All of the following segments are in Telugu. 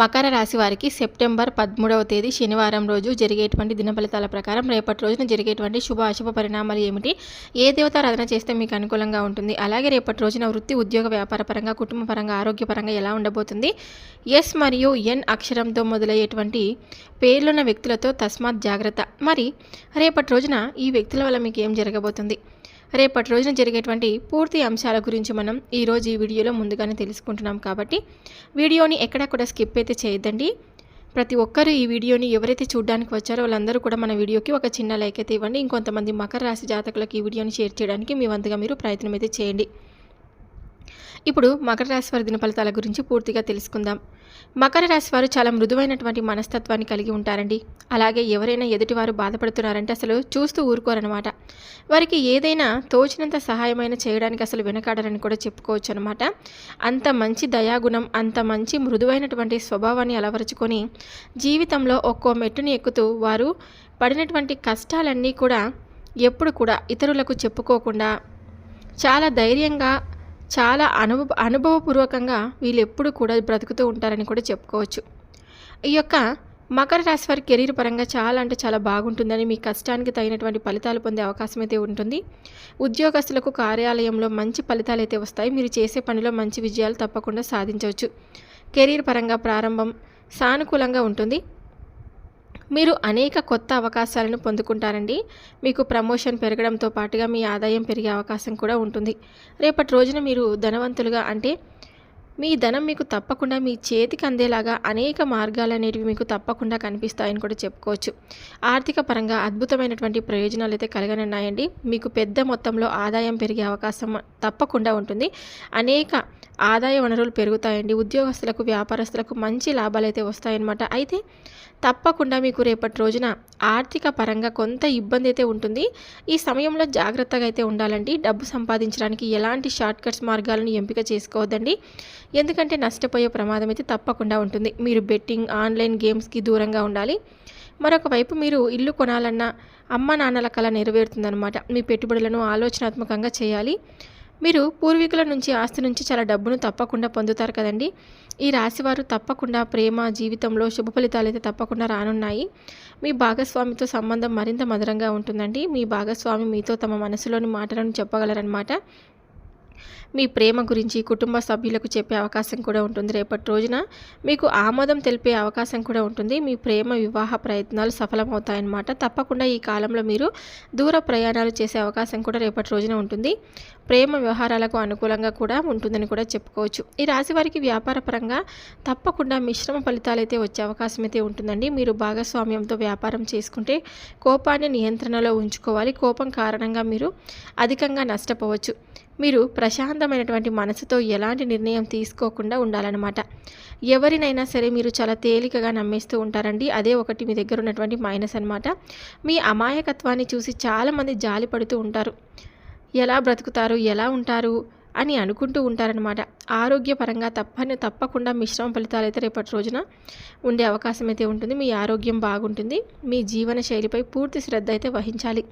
మకర రాశి వారికి సెప్టెంబర్ పదమూడవ తేదీ శనివారం రోజు జరిగేటువంటి దిన ఫలితాల ప్రకారం రేపటి రోజున జరిగేటువంటి శుభ అశుభ పరిణామాలు ఏమిటి? ఏ దేవతారాధన చేస్తే మీకు అనుకూలంగా ఉంటుంది? అలాగే రేపటి రోజున వృత్తి ఉద్యోగ వ్యాపార పరంగా కుటుంబ పరంగా ఆరోగ్యపరంగా ఎలా ఉండబోతుంది? ఎస్ మరియు ఎన్ అక్షరంతో మొదలయ్యేటువంటి పేర్లున్న వ్యక్తులతో తస్మాత్ జాగ్రత్త. మరి రేపటి రోజున ఈ వ్యక్తుల వల్ల మీకు ఏం జరగబోతుంది? రేపటి రోజున జరిగేటువంటి పూర్తి అంశాల గురించి మనం ఈరోజు ఈ వీడియోలో ముందుగానే తెలుసుకుంటున్నాం కాబట్టి వీడియోని ఎక్కడా కూడా స్కిప్ అయితే చేయొద్దండి. ప్రతి ఒక్కరూ ఈ వీడియోని ఎవరైతే చూడడానికి వచ్చారో వాళ్ళందరూ కూడా మన వీడియోకి ఒక చిన్న లైక్ అయితే ఇవ్వండి. ఇంకొంతమంది మకర రాశి జాతకులకు ఈ వీడియోని షేర్ చేయడానికి మీ వంతుగా మీరు ప్రయత్నం అయితే చేయండి. ఇప్పుడు మకర రాశి వారి దిన ఫలితాల గురించి పూర్తిగా తెలుసుకుందాం. మకర రాశి వారు చాలా మృదువైనటువంటి మనస్తత్వాన్ని కలిగి ఉంటారండి. అలాగే ఎవరైనా ఎదుటివారు బాధపడుతున్నారంటే అసలు చూస్తూ ఊరుకోరనమాట వారికి ఏదైనా తోచినంత సహాయమైన చేయడానికి అసలు వెనకాడరని కూడా చెప్పుకోవచ్చు అనమాట అంత మంచి దయాగుణం అంత మంచి మృదువైనటువంటి స్వభావాన్ని అలవరుచుకొని జీవితంలో ఒక్కో మెట్టుని ఎక్కుతూ వారు పడినటువంటి కష్టాలన్నీ కూడా ఎప్పుడు కూడా ఇతరులకు చెప్పుకోకుండా చాలా ధైర్యంగా చాలా అనుభవ అనుభవపూర్వకంగా వీళ్ళు ఎప్పుడు కూడా బ్రతుకుతూ ఉంటారని కూడా చెప్పుకోవచ్చు. ఈ యొక్క మకర రాశి వారి కెరీర్ పరంగా చాలా అంటే చాలా బాగుంటుందని మీ కష్టానికి తగినటువంటి ఫలితాలు పొందే అవకాశం అయితే ఉంటుంది. ఉద్యోగస్తులకు కార్యాలయంలో మంచి ఫలితాలు అయితే వస్తాయి. మీరు చేసే పనిలో మంచి విజయాలు తప్పకుండా సాధించవచ్చు. కెరీర్ పరంగా ప్రారంభం సానుకూలంగా ఉంటుంది. మీరు అనేక కొత్త అవకాశాలను పొందుకుంటారండి. మీకు ప్రమోషన్ పెరగడంతో పాటుగా మీ ఆదాయం పెరిగే అవకాశం కూడా ఉంటుంది. రేపటి రోజున మీరు ధనవంతులుగా అంటే మీ ధనం మీకు తప్పకుండా మీ చేతికి అందేలాగా అనేక మార్గాలు అనేటివి మీకు తప్పకుండా కనిపిస్తాయని కూడా చెప్పుకోవచ్చు. ఆర్థిక పరంగా అద్భుతమైనటువంటి ప్రయోజనాలు అయితే కలగనున్నాయండి. మీకు పెద్ద మొత్తంలో ఆదాయం పెరిగే అవకాశం తప్పకుండా ఉంటుంది. అనేక ఆదాయ వనరులు పెరుగుతాయండి. ఉద్యోగస్తులకు వ్యాపారస్తులకు మంచి లాభాలు అయితే వస్తాయన్నమాట. అయితే తప్పకుండా మీకు రేపటి రోజున ఆర్థిక పరంగా కొంత ఇబ్బంది అయితే ఉంటుంది. ఈ సమయంలో జాగ్రత్తగా అయితే ఉండాలండి. డబ్బు సంపాదించడానికి ఎలాంటి షార్ట్ కట్స్ మార్గాలను ఎంపిక చేసుకోవద్దండి. ఎందుకంటే నష్టపోయే ప్రమాదం అయితే తప్పకుండా ఉంటుంది. మీరు బెట్టింగ్ ఆన్లైన్ గేమ్స్కి దూరంగా ఉండాలి. మరొక వైపు మీరు ఇల్లు కొనాలన్న అమ్మ నాన్నల కళ నెరవేరుతుందన్నమాట. మీ పెట్టుబడులను ఆలోచనాత్మకంగా చేయాలి. మీరు పూర్వీకుల నుంచి ఆస్తి నుంచి చాలా డబ్బును తప్పకుండా పొందుతారు కదండి. ఈ రాశివారు తప్పకుండా ప్రేమ జీవితంలో శుభ ఫలితాలు అయితే తప్పకుండా రానున్నాయి. మీ భాగస్వామితో సంబంధం మరింత మధురంగా ఉంటుందండి. మీ భాగస్వామి మీతో తమ మనసులోని మాటలను చెప్పగలరనమాట మీ ప్రేమ గురించి కుటుంబ సభ్యులకు చెప్పే అవకాశం కూడా ఉంటుంది. రేపటి రోజున మీకు ఆమోదం తెలిపే అవకాశం కూడా ఉంటుంది. మీ ప్రేమ వివాహ ప్రయత్నాలు సఫలమవుతాయన్నమాట. తప్పకుండా ఈ కాలంలో మీరు దూర ప్రయాణాలు చేసే అవకాశం కూడా రేపటి రోజున ఉంటుంది. ప్రేమ వ్యవహారాలకు అనుకూలంగా కూడా ఉంటుందని కూడా చెప్పుకోవచ్చు. ఈ రాశి వారికి వ్యాపార పరంగా తప్పకుండా మిశ్రమ ఫలితాలు అయితే వచ్చే అవకాశం అయితే ఉంటుందండి. మీరు భాగస్వామ్యంతో వ్యాపారం చేసుకుంటే కోపాన్ని నియంత్రణలో ఉంచుకోవాలి. కోపం కారణంగా మీరు అధికంగా నష్టపోవచ్చు. మీరు ప్రశాంతమైనటువంటి మనసుతో ఎలాంటి నిర్ణయం తీసుకోకుండా ఉండాలన్నమాట. ఎవరినైనా సరే మీరు చాలా తేలికగా నమ్మేస్తూ ఉంటారండి. అదే ఒకటి మీ దగ్గర ఉన్నటువంటి మైనస్ అనమాట మీ అమాయకత్వాన్ని చూసి చాలామంది జాలి పడుతూ ఉంటారు. ఎలా బ్రతుకుతారు? ఎలా ఉంటారు? అని అనుకుంటూ ఉంటారనమాట ఆరోగ్యపరంగా తప్పని తప్పకుండా మిశ్రమ ఫలితాలు అయితే రేపటి రోజున ఉండే అవకాశం అయితే ఉంటుంది. మీ ఆరోగ్యం బాగుంటుంది. మీ జీవన శైలిపై పూర్తి శ్రద్ధ అయితే వహించాలి.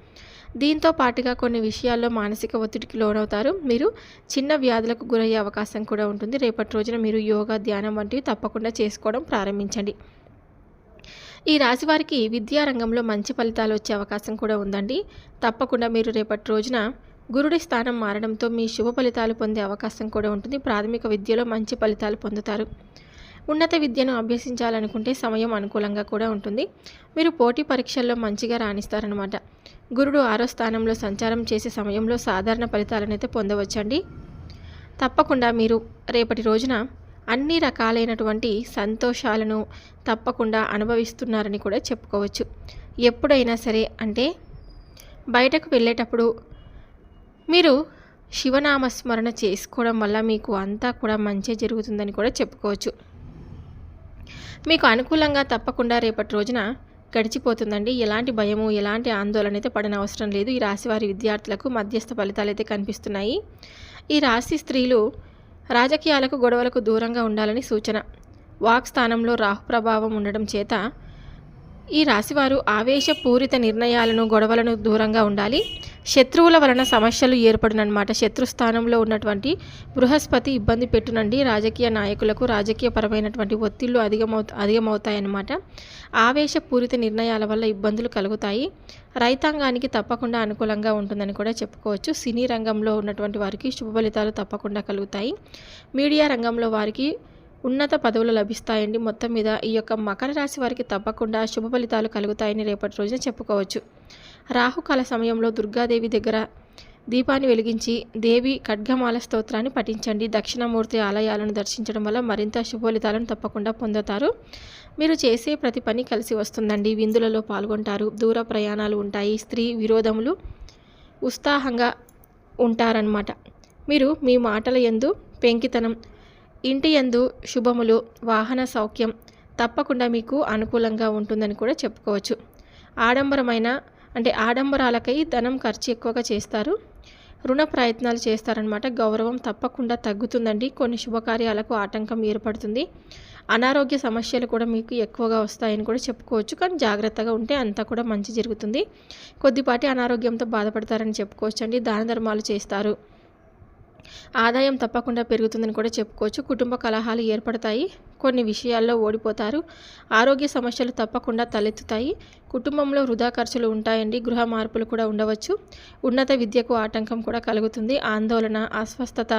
దీంతో పాటుగా కొన్ని విషయాల్లో మానసిక ఒత్తిడికి లోనవుతారు. మీరు చిన్న వ్యాధులకు గురయ్యే అవకాశం కూడా ఉంటుంది. రేపటి రోజున మీరు యోగా ధ్యానం వంటివి తప్పకుండా చేసుకోవడం ప్రారంభించండి. ఈ రాశి వారికి విద్యారంగంలో మంచి ఫలితాలు వచ్చే అవకాశం కూడా ఉందండి. తప్పకుండా మీరు రేపటి రోజున గురుడి స్థానం మారడంతో మీ శుభ ఫలితాలు పొందే అవకాశం కూడా ఉంటుంది. ప్రాథమిక విద్యలో మంచి ఫలితాలు పొందుతారు. ఉన్నత విద్యను అభ్యసించాలనుకుంటే సమయం అనుకూలంగా కూడా ఉంటుంది. మీరు పోటీ పరీక్షల్లో మంచిగా రాణిస్తారనమాట గురుడు ఆరో స్థానంలో సంచారం చేసే సమయంలో సాధారణ ఫలితాలను అయితే పొందవచ్చండి. తప్పకుండా మీరు రేపటి రోజున అన్ని రకాలైనటువంటి సంతోషాలను తప్పకుండా అనుభవిస్తున్నారని కూడా చెప్పుకోవచ్చు. ఎప్పుడైనా సరే అంటే బయటకు వెళ్ళేటప్పుడు మీరు శివనామస్మరణ చేసుకోవడం వల్ల మీకు అంతా కూడా మంచి జరుగుతుందని కూడా చెప్పుకోవచ్చు. మీకు అనుకూలంగా తప్పకుండా రేపటి రోజున గడిచిపోతుందండి. ఎలాంటి భయము ఎలాంటి ఆందోళన అయితే పడిన అవసరం లేదు. ఈ రాశివారి విద్యార్థులకు మధ్యస్థ ఫలితాలు అయితే కనిపిస్తున్నాయి. ఈ రాశి స్త్రీలు రాజకీయాలకు గొడవలకు దూరంగా ఉండాలని సూచన. వాక్ స్థానంలో రాహు ప్రభావం ఉండడం చేత ఈ రాశివారు ఆవేశపూరిత నిర్ణయాలను గొడవలను దూరంగా ఉండాలి. శత్రువుల వలన సమస్యలు ఏర్పడునన్నమాట. శత్రుస్థానంలో ఉన్నటువంటి బృహస్పతి ఇబ్బంది పెట్టునండి. రాజకీయ నాయకులకు రాజకీయపరమైనటువంటి ఒత్తిళ్ళు అధికమవు అధికమవుతాయన్నమాట ఆవేశపూరిత నిర్ణయాల వల్ల ఇబ్బందులు కలుగుతాయి. రైతాంగానికి తప్పకుండా అనుకూలంగా ఉంటుందని కూడా చెప్పుకోవచ్చు. సినీ రంగంలో ఉన్నటువంటి వారికి శుభ ఫలితాలు తప్పకుండా కలుగుతాయి. మీడియా రంగంలో వారికి ఉన్నత పదవులు లభిస్తాయండి. మొత్తం మీద ఈ యొక్క మకర రాశి వారికి తప్పకుండా శుభ ఫలితాలు కలుగుతాయని రేపటి రోజున చెప్పుకోవచ్చు. రాహుకాల సమయంలో దుర్గాదేవి దగ్గర దీపాన్ని వెలిగించి దేవి ఖడ్గమాల స్తోత్రాన్ని పఠించండి. దక్షిణమూర్తి ఆలయాలను దర్శించడం వల్ల మరింత శుభ ఫలితాలను తప్పకుండా పొందుతారు. మీరు చేసే ప్రతి పని కలిసి వస్తుందండి. విందులలో పాల్గొంటారు. దూర ప్రయాణాలు ఉంటాయి. స్త్రీ విరోధములు ఉత్సాహంగా ఉంటారనమాట మీరు మీ మాటల ఎందు పెంకితనం ఇంటి యందు శుభములు వాహన సౌఖ్యం తప్పకుండా మీకు అనుకూలంగా ఉంటుందని కూడా చెప్పుకోవచ్చు. ఆడంబరమైన అంటే ఆడంబరాలకై ధనం ఖర్చు ఎక్కువగా చేస్తారు. రుణ ప్రయత్నాలు చేస్తారనమాట గౌరవం తప్పకుండా తగ్గుతుందండి. కొన్ని శుభకార్యాలకు ఆటంకం ఏర్పడుతుంది. అనారోగ్య సమస్యలు కూడా మీకు ఎక్కువగా వస్తాయని కూడా చెప్పుకోవచ్చు. కానీ జాగ్రత్తగా ఉంటే అంతా కూడా మంచి జరుగుతుంది. కొద్దిపాటి అనారోగ్యంతో బాధపడతారని చెప్పుకోవచ్చు అండి దాన ధర్మాలు చేస్తారు. ఆదాయం తప్పకుండా పెరుగుతుందని కూడా చెప్పుకోవచ్చు. కుటుంబ కలహాలు ఏర్పడతాయి. కొన్ని విషయాల్లో ఓడిపోతారు. ఆరోగ్య సమస్యలు తప్పకుండా తలెత్తుతాయి. కుటుంబంలో వృధా ఖర్చులు ఉంటాయండి. గృహ మార్పులు కూడా ఉండవచ్చు. ఉన్నత విద్యకు ఆటంకం కూడా కలుగుతుంది. ఆందోళన అస్వస్థత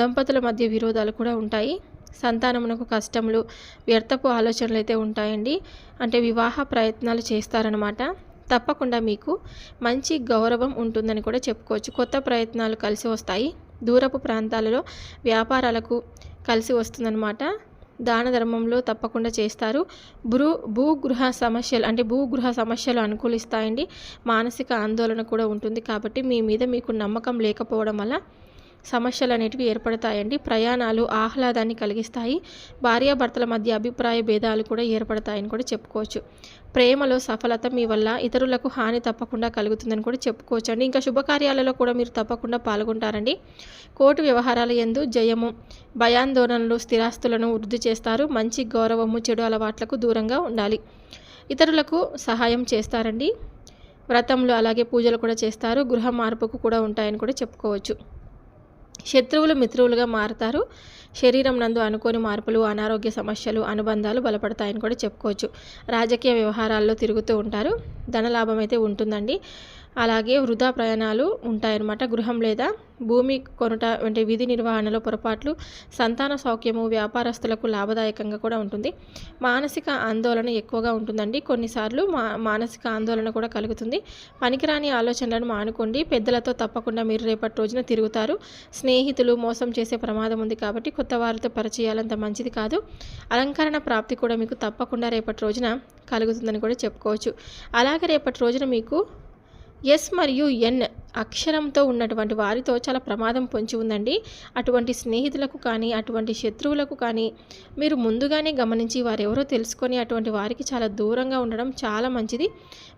దంపతుల మధ్య విరోధాలు కూడా ఉంటాయి. సంతానమునకు కష్టములు వ్యర్థపు ఆలోచనలు అయితే ఉంటాయండి. అంటే వివాహ ప్రయత్నాలు చేస్తారనమాట తప్పకుండా మీకు మంచి గౌరవం ఉంటుందని కూడా చెప్పుకోవచ్చు. కొత్త ప్రయత్నాలు కలిసి వస్తాయి. దూరపు ప్రాంతాలలో వ్యాపారాలకు కలిసి వస్తుందన్నమాట. దాన ధర్మంలో తప్పకుండా చేస్తారు. భూ భూగృహ సమస్యలు అంటే భూగృహ సమస్యలు అనుకూలిస్తాయండి. మానసిక ఆందోళన కూడా ఉంటుంది కాబట్టి మీ మీద మీకు నమ్మకం లేకపోవడం వల్ల సమస్యలు అనేటివి ఏర్పడతాయండి. ప్రయాణాలు ఆహ్లాదాన్ని కలిగిస్తాయి. భార్యాభర్తల మధ్య అభిప్రాయ భేదాలు కూడా ఏర్పడతాయని కూడా చెప్పుకోవచ్చు. ప్రేమలో సఫలత మీ వల్ల ఇతరులకు హాని తప్పకుండా కలుగుతుందని కూడా చెప్పుకోవచ్చు అండి ఇంకా శుభకార్యాలలో కూడా మీరు తప్పకుండా పాల్గొంటారండి. కోర్టు వ్యవహారాల ఎందు జయము భయాందోళనలు స్థిరాస్తులను వృద్ధి చేస్తారు. మంచి గౌరవము చెడు అలవాట్లకు దూరంగా ఉండాలి. ఇతరులకు సహాయం చేస్తారండి. వ్రతంలో అలాగే పూజలు కూడా చేస్తారు. గృహ మార్పుకు కూడా ఉంటాయని కూడా చెప్పుకోవచ్చు. శత్రువులు మిత్రువులుగా మారుతారు. శరీరం నందు అనుకోని మార్పులు అనారోగ్య సమస్యలు అనుబంధాలు బలపడతాయని కూడా చెప్పుకోవచ్చు. రాజకీయ వ్యవహారాల్లో తిరుగుతూ ఉంటారు. ధనలాభం అయితే ఉంటుందండి. అలాగే వృధా ప్రయాణాలు ఉంటాయన్నమాట గృహం లేదా భూమి కొనుట వంటి విధి నిర్వహణలో పొరపాట్లు సంతాన సౌఖ్యము వ్యాపారస్తులకు లాభదాయకంగా కూడా ఉంటుంది. మానసిక ఆందోళన ఎక్కువగా ఉంటుందండి. కొన్నిసార్లు మా మానసిక ఆందోళన కూడా కలుగుతుంది. పనికిరాని ఆలోచనలను మానుకోండి. పెద్దలతో తప్పకుండా మీరు రేపటి రోజున తిరుగుతారు. స్నేహితులు మోసం చేసే ప్రమాదం ఉంది కాబట్టి కొత్త వారితో పరిచయాలంత మంచిది కాదు. అలంకరణ ప్రాప్తి కూడా మీకు తప్పకుండా రేపటి రోజున కలుగుతుందని కూడా చెప్పుకోవచ్చు. అలాగే రేపటి రోజున మీకు ఎస్ మరియు ఎన్ అక్షరంతో ఉన్నటువంటి వారితో చాలా ప్రమాదం పొంచి ఉందండి. అటువంటి స్నేహితులకు కానీ అటువంటి శత్రువులకు కానీ మీరు ముందుగానే గమనించి వారెవరో తెలుసుకొని అటువంటి వారికి చాలా దూరంగా ఉండడం చాలా మంచిది.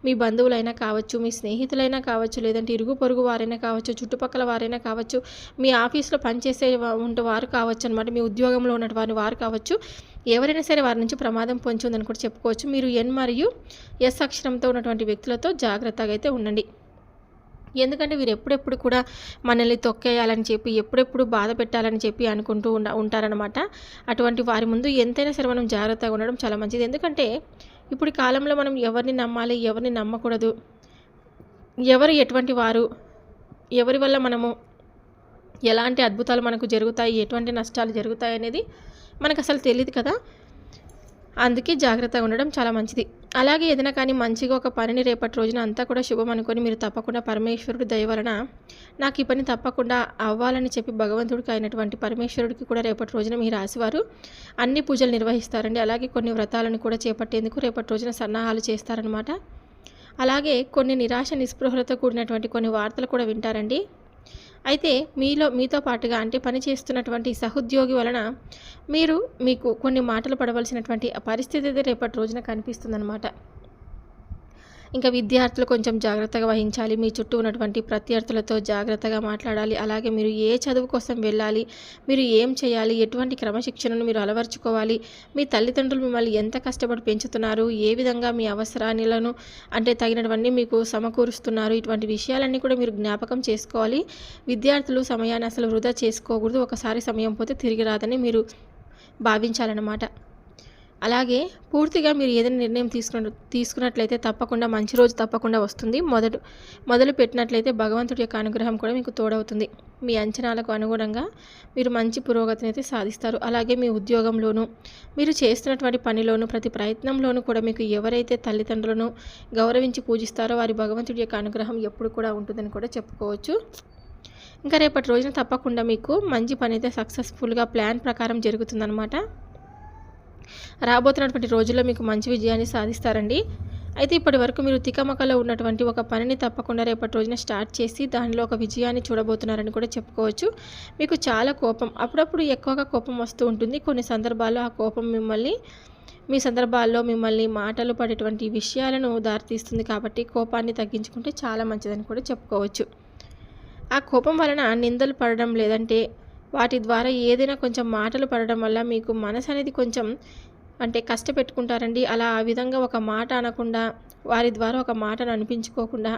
మీ బంధువులైనా కావచ్చు మీ స్నేహితులైనా కావచ్చు లేదంటే ఇరుగు పొరుగు వారైనా కావచ్చు చుట్టుపక్కల వారైనా కావచ్చు మీ ఆఫీస్లో పనిచేసే ఉంటే వారు కావచ్చు అనమాట మీ ఉద్యోగంలో ఉన్నటువంటి వారు కావచ్చు. ఎవరైనా సరే వారి నుంచి ప్రమాదం పొంచి ఉందని కూడా చెప్పుకోవచ్చు. మీరు ఎన్ మరియు ఎస్ అక్షరంతో ఉన్నటువంటి వ్యక్తులతో జాగ్రత్తగా అయితే ఉండండి. ఎందుకంటే వీరు ఎప్పుడెప్పుడు కూడా మనల్ని తొక్కేయాలని చెప్పి ఎప్పుడెప్పుడు బాధ పెట్టాలని చెప్పి అనుకుంటూ ఉండ ఉంటారనమాట అటువంటి వారి ముందు ఎంతైనా సరే మనం జాగ్రత్తగా ఉండడం చాలా మంచిది. ఎందుకంటే ఇప్పుడు కాలంలో మనం ఎవరిని నమ్మాలి ఎవరిని నమ్మకూడదు ఎవరు ఎటువంటి వారు ఎవరి వల్ల మనము ఎలాంటి అద్భుతాలు మనకు జరుగుతాయి ఎటువంటి నష్టాలు జరుగుతాయి అనేది మనకు అసలు తెలియదు కదా. అందుకే జాగ్రత్తగా ఉండడం చాలా మంచిది. అలాగే ఏదైనా కానీ మంచిగా ఒక పనిని రేపటి రోజున అంతా కూడా శుభం అనుకొని మీరు తప్పకుండా పరమేశ్వరుడు దయ వలన నాకు ఈ పని తప్పకుండా అవ్వాలని చెప్పి భగవంతుడికి అయినటువంటి పరమేశ్వరుడికి కూడా రేపటి రోజున మీ రాశివారు అన్ని పూజలు నిర్వహిస్తారండి. అలాగే కొన్ని వ్రతాలను కూడా చేపట్టేందుకు రేపటి రోజున సన్నాహాలు చేస్తారనమాట అలాగే కొన్ని నిరాశ నిస్పృహలతో కూడినటువంటి కొన్ని వార్తలు కూడా వింటారండి. అయితే మీలో మీతో పాటుగా అంటే పని చేస్తున్నటువంటి సహోద్యోగి వలన మీరు మీకు కొన్ని మాటలు పడవలసినటువంటి పరిస్థితి అయితే రేపటి రోజున కనిపిస్తుందన్నమాట. ఇంకా విద్యార్థులు కొంచెం జాగ్రత్తగా వహించాలి. మీ చుట్టూ ఉన్నటువంటి ప్రత్యర్థులతో జాగ్రత్తగా మాట్లాడాలి. అలాగే మీరు ఏ చదువు కోసం వెళ్ళాలి మీరు ఏం చేయాలి ఎటువంటి క్రమశిక్షణను మీరు అలవర్చుకోవాలి మీ తల్లిదండ్రులు మిమ్మల్ని ఎంత కష్టపడి పెంచుతున్నారు ఏ విధంగా మీ అవసరాలను అంటే తగినటువంటి మీకు సమకూరుస్తున్నారు ఇటువంటి విషయాలన్నీ కూడా మీరు జ్ఞాపకం చేసుకోవాలి. విద్యార్థులు సమయాన్ని అసలు వృధా చేసుకోకూడదు. ఒకసారి సమయం పోతే తిరిగి రాదని మీరు భావించాలన్నమాట. అలాగే పూర్తిగా మీరు ఏదైనా నిర్ణయం తీసుకున్న తీసుకున్నట్లయితే తప్పకుండా మంచి రోజు తప్పకుండా వస్తుంది. మొదలు మొదలు పెట్టినట్లయితే భగవంతుడి యొక్క అనుగ్రహం కూడా మీకు తోడవుతుంది. మీ అంచనాలకు అనుగుణంగా మీరు మంచి పురోగతిని అయితే సాధిస్తారు. అలాగే మీ ఉద్యోగంలోనూ మీరు చేస్తున్నటువంటి పనిలోనూ ప్రతి ప్రయత్నంలోనూ కూడా మీకు ఎవరైతే తల్లిదండ్రులను గౌరవించి పూజిస్తారో వారి భగవంతుడి యొక్క అనుగ్రహం ఎప్పుడు కూడా ఉంటుందని కూడా చెప్పుకోవచ్చు. ఇంకా రేపటి రోజున తప్పకుండా మీకు మంచి పని అయితే సక్సెస్ఫుల్గా ప్లాన్ ప్రకారం జరుగుతుందన్నమాట. రాబోతున్నటువంటి రోజుల్లో మీకు మంచి విజయాన్ని సాధిస్తారండి. అయితే ఇప్పటి వరకు మీరు తికమకలో ఉన్నటువంటి ఒక పనిని తప్పకుండా రేపటి రోజున స్టార్ట్ చేసి దానిలో ఒక విజయాన్ని చూడబోతున్నారని కూడా చెప్పుకోవచ్చు. మీకు చాలా కోపం అప్పుడప్పుడు ఎక్కువగా కోపం వస్తూ ఉంటుంది. కొన్ని సందర్భాల్లో ఆ కోపం మిమ్మల్ని మీ సందర్భాల్లో మిమ్మల్ని మాటలు పడేటువంటి విషయాలను దారితీస్తుంది కాబట్టి కోపాన్ని తగ్గించుకుంటే చాలా మంచిదని కూడా చెప్పుకోవచ్చు. ఆ కోపం వలన నిందలు పడడం లేదంటే వాటి ద్వారా ఏదైనా కొంచెం మాటలు పడడం వల్ల మీకు మనసు అనేది కొంచెం అంటే కష్టపెట్టుకుంటారండి. అలా ఆ విధంగా ఒక మాట అనకుండా వారి ద్వారా ఒక మాటను అనిపించుకోకుండా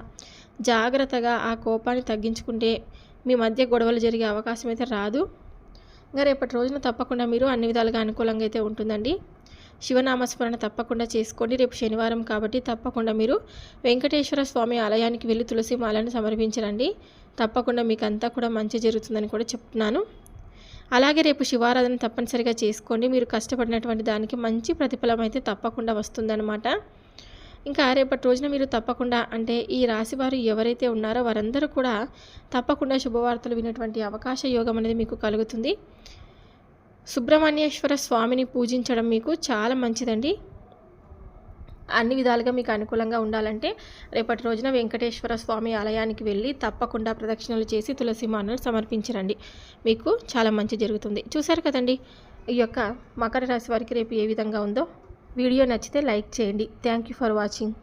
జాగ్రత్తగా ఆ కోపాన్ని తగ్గించుకుంటే మీ మధ్య గొడవలు జరిగే అవకాశం అయితే రాదు. ఇంకా రేపటి రోజున తప్పకుండా మీరు అన్ని విధాలుగా అనుకూలంగా అయితే ఉంటుందండి. శివనామస్మరణ తప్పకుండా చేసుకోండి. రేపు శనివారం కాబట్టి తప్పకుండా మీరు వెంకటేశ్వర స్వామి ఆలయానికి వెళ్ళి తులసి మాలను సమర్పించరండి. తప్పకుండా మీకు అంతా కూడా మంచి జరుగుతుందని కూడా చెప్తున్నాను. అలాగే రేపు శివారాధన తప్పనిసరిగా చేసుకోండి. మీరు కష్టపడినటువంటి దానికి మంచి ప్రతిఫలం అయితే తప్పకుండా వస్తుందన్నమాట. ఇంకా రేపటి రోజున మీరు తప్పకుండా అంటే ఈ రాశి వారు ఎవరైతే ఉన్నారో వారందరూ కూడా తప్పకుండా శుభవార్తలు వినటువంటి అవకాశ యోగం అనేది మీకు కలుగుతుంది. సుబ్రహ్మణ్యేశ్వర స్వామిని పూజించడం మీకు చాలా మంచిదండి. అన్ని విధాలుగా మీకు అనుకూలంగా ఉండాలంటే రేపటి రోజున వెంకటేశ్వర స్వామి ఆలయానికి వెళ్ళి తప్పకుండా ప్రదక్షిణలు చేసి తులసి మాలను సమర్పించరండి. మీకు చాలా మంచి జరుగుతుంది. చూసారు కదండి? ఈ యొక్క మకర రాశి వారికి రేపు ఏ విధంగా ఉందో? వీడియో నచ్చితే లైక్ చేయండి. Thank you for watching